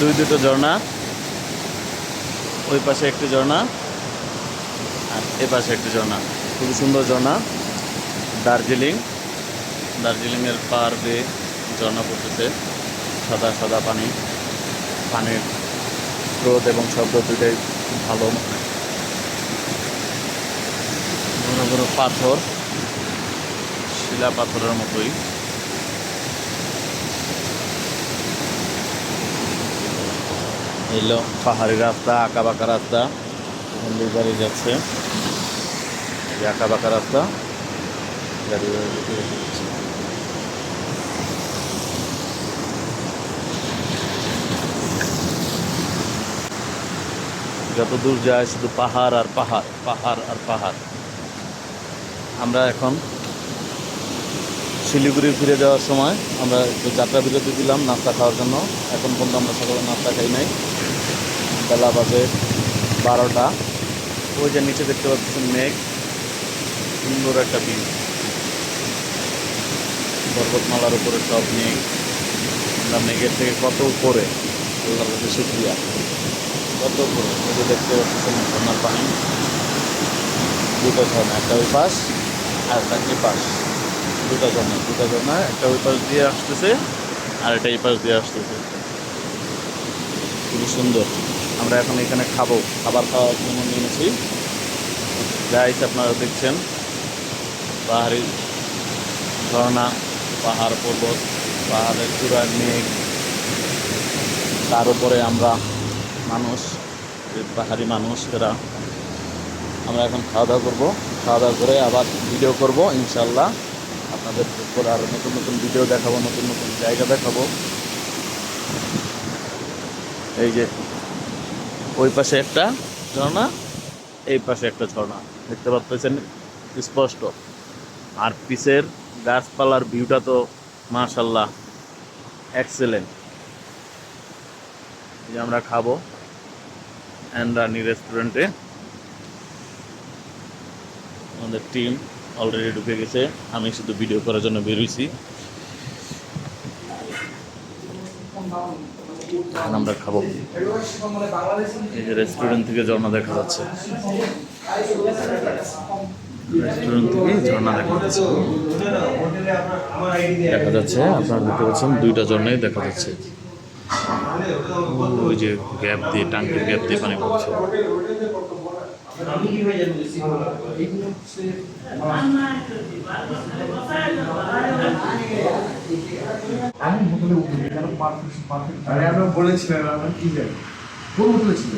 দুই দুটো ঝর্ণা, ওই পাশে একটি ঝর্ণা আর এ পাশে একটি ঝর্ণা। খুবই সুন্দর ঝর্ণা, দার্জিলিং। দার্জিলিংয়ের পার বেয়ে ঝর্ণা পড়তেছে, সাদা সাদা পানি, পানির স্রোত এবং শব্দ দুইটাই খুব ভালো। বড় বড় পাথর, শিলা পাথরের মতোই। এলো, পাহাড়ি রাস্তা আঁকা বাঁকা রাস্তা দিয়ে গাড়ি যাচ্ছে। এই আঁকা বাঁকা রাস্তা। গাড়ি যত দূর যায়, শুধু পাহাড় আর পাহাড় পাহাড় আর পাহাড়। আমরা এখন শিলিগুড়ি ফিরে যাওয়ার সময় আমরা একটু যাত্রা বিরতি দিলাম, নাস্তা খাওয়ার জন্য। এখন পর্যন্ত আমরা সকালে নাস্তা খাই নাই। বেলা বাজে বারোটা। ওই যে নিচে দেখতে পাচ্ছেন মেঘ। সুন্দর একটা ভিউ পর্বতমালার উপরে সব মেঘ। আমরা মেঘের থেকে কত উপরে? আল্লাহর কাছে শুক্রিয়া। কত উপরে? ওই যে দেখতে পাচ্ছেন ঝর্নার পানি। দুটো ঝর্ণা, একটা ওই পাশ আর একটা এই পাশ। দুটো ঝর্ণা দুটো ঝর্ণা, একটা ওই পাশ দিয়ে আসতেছে আর একটা এই পাশ দিয়ে আসতেছে। খুবই সুন্দর। আমরা এখন এখানে খাব। খাবার খাওয়ার জন্য নিয়েছি যাইছে আপনারা দেখছেন পাহাড়ি ঝর্ণা, পাহাড় পর্বত, পাহাড়ের চূড়ার মেঘ। তার উপরে আমরা মানুষ পাহাড়ি মানুষ এরা আমরা এখন খাওয়া দাওয়া করব। খাওয়া দাওয়া করে আবার ভিডিও করব ইনশাল্লাহ আপনাদের উপর আরও নতুন নতুন ভিডিও দেখাবো, নতুন নতুন জায়গা দেখাবো। এই যে ওই পাশে একটা ঝর্ণা, এই পাশে একটা ঝর্ণা। দেখতে পাচ্ছেন স্পষ্ট। আর পিসের গাছপালার ভিউটা তো মাশাল্লাহ এক্সেলেন্ট যে আমরা খাব অ্যান্ডানি রেস্টুরেন্টে আমাদের টিম অলরেডি ঢুকে গেছে। আমি শুধু ভিডিও করার জন্য বেরোইছি এখন আমরা খাব। এই রেস্টুরেন্ট থেকে ঝর্ণা দেখা যাচ্ছে। রেস্টুরেন্ট থেকে ঝর্ণা দেখা যাচ্ছে। দেখা যাচ্ছে, আপনারা দেখতে পাচ্ছেন, দুইটা ঝর্ণাই দেখা যাচ্ছে। ওই যে গ্যাপ দিয়ে, টাঙ্কির গ্যাপ দিয়ে পানি পড়ছে। আমি কেন পারফেক্ট পারফেক্ট আরে আমরা বলেছিলাম আমরা কি জানি? কোন হোটেলে ছিল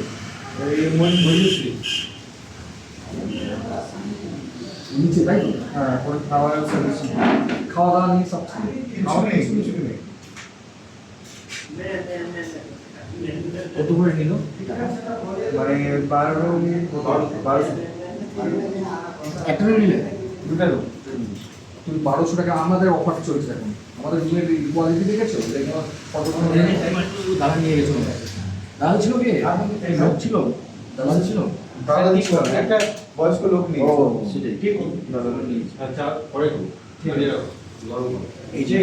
এই মন বুঝেছি নিচে তাই তো? হ্যাঁ কোন খাবার সার্ভিস খাওয়া দাওয়া নিয়ে সব ছিল। কিছু নেই কিছু নেই। কত করে নিল? মানে বারো মিনিট বারোশো। একটা নিলে? দুটা তুমি বারোশো টাকা আমাদের অফার চলছে এখন। আমাদের রুমের কোয়ালিটি দেখেছ? দেখো দাদা নিয়ে গেছো দাদা ছিল কি? লোক ছিল। দাদা ছিল? দাদা ছিল। একটা বয়স্ক লোক নেই ও সেটাই। কে দাদা নেই আচ্ছা পরে এই যে